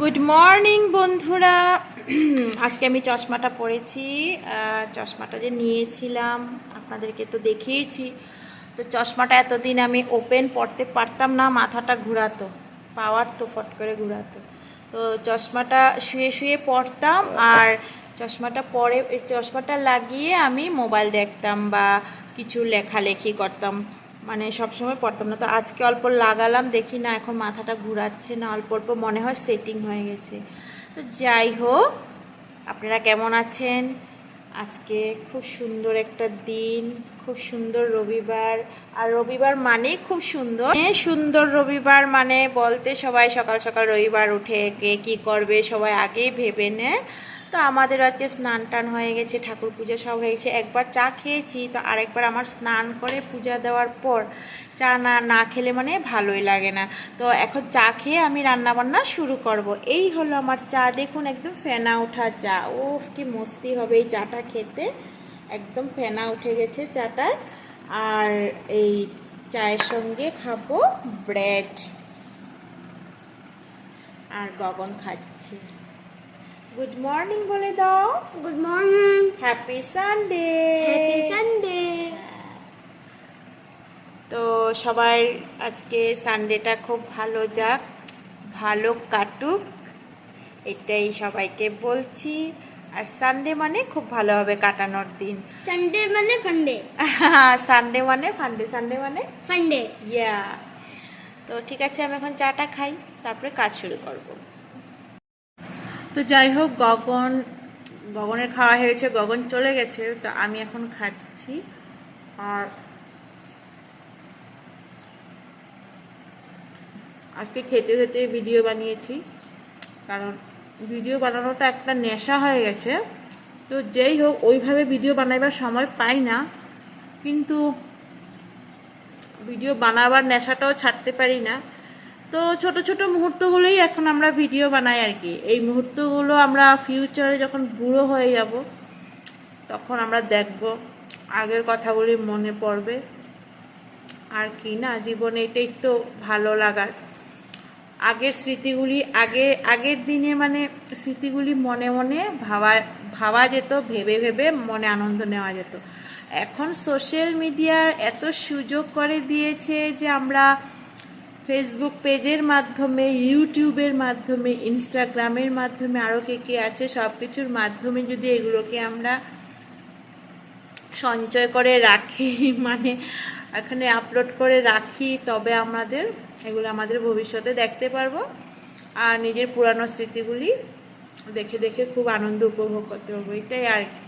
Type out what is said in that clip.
Good morning বন্ধুরা। আজকে আমি চশমাটা পরেছি চশমাটা যে নিয়েছিলাম, আপনাদেরকে তো দেখিয়েছি। তো চশমাটা এতদিন আমি ওপেন পড়তে পারতাম না, মাথাটা ঘুরাতো পাওয়ার তো ফট করে ঘুরাতো। তো চশমাটা শুয়ে শুয়ে পড়তাম আর চশমাটা পরে, চশমাটা লাগিয়ে আমি মোবাইল দেখতাম বা কিছু লেখালেখি করতাম। মানে সবসময় পড়তাম না। তো আজকে অল্প লাগালাম, দেখি না, এখন মাথাটা ঘুরাচ্ছে না, অল্প অল্প মনে হয় সেটিং হয়ে গেছে। তো যাই হোক, আপনারা কেমন আছেন? আজকে খুব সুন্দর একটা দিন, খুব সুন্দর রবিবার। আর রবিবার মানে খুব সুন্দর। এ সুন্দর রবিবার মানে বলতে সবাই সকাল সকাল রবিবার উঠে কে কী করবে, সবাই আগেই ভেবে নেয়। তো আমাদের আজকে স্নান টান হয়ে গেছে, ঠাকুর পূজা সব হয়ে গেছে। একবার চা খেয়েছি, তো আরেকবার আমার স্নান করে পূজা দেওয়ার পর চা না না খেলে মানে ভালোই লাগে না। তো এখন চা খেয়ে আমি রান্না বান্না শুরু করব। এই হলো আমার চা, দেখুন একদম ফেনা ওঠা চা। ও কি মস্তি হবে এই চাটা খেতে। একদম ফেনা উঠে গেছে চাটা। আর এই চায়ের সঙ্গে খাব ব্রেড। আর গগন খাচ্ছে। গুড মর্নিং বলে দাও good morning happy Sunday happy Sunday তো সবার আজকে সানডেটা খুব ভালো যাক ভালো কাটুক এটাই সবাইকে বলছি। আর সানডে মানে খুব ভালোভাবে কাটানোর দিন। সানডে মানে ফান্ডে সানডে মানে ফান্ডে সানডে মানে ফান্ডে ইয়া তো ঠিক আছে আমি এখন চাটা খাই তারপরে কাজ শুরু করব। তো যাই হোক, গগন, গগনের খাওয়া হয়েছে, গগন চলে গেছে, তো আমি এখন খাচ্ছি। আর আজকে খেতে খেতে ভিডিও বানিয়েছি, কারণ ভিডিও বানানোটা একটা নেশা হয়ে গেছে। তো যেই হোক, ওইভাবে ভিডিও বানাইবার সময় পাই না, কিন্তু ভিডিও বানাবার নেশাটাও ছাড়তে পারি না। তো ছোট ছোট মুহূর্তগুলোই এখন আমরা ভিডিও বানাই আর কি। এই মুহূর্তগুলো আমরা ফিউচারে যখন বুড়ো হয়ে যাব, তখন আমরা দেখব আগের কথাগুলি মনে পড়বে আর কি না, জীবনে এটাই তো ভালো লাগার। আগের স্মৃতিগুলি, আগে, আগের দিনে মানে স্মৃতিগুলি মনে মনে ভাবা ভাবা যেত, ভেবে ভেবে মনে আনন্দ নেওয়া যেত। এখন সোশ্যাল মিডিয়া এত সুযোগ করে দিয়েছে যে আমরা ফেসবুক পেজের মাধ্যমে ইউটিউবের মাধ্যমে ইনস্টাগ্রামের মাধ্যমে আরও কে কে আছে সব কিছুর মাধ্যমে যদি এগুলোকে আমরা সঞ্চয় করে রাখি মানে এখানে আপলোড করে রাখি, তবে আমাদের, এগুলো আমাদের ভবিষ্যতে দেখতে পারব। আর নিজের পুরানো স্মৃতিগুলি দেখে দেখে খুব আনন্দ উপভোগ করতে পারব, এটাই আর কি।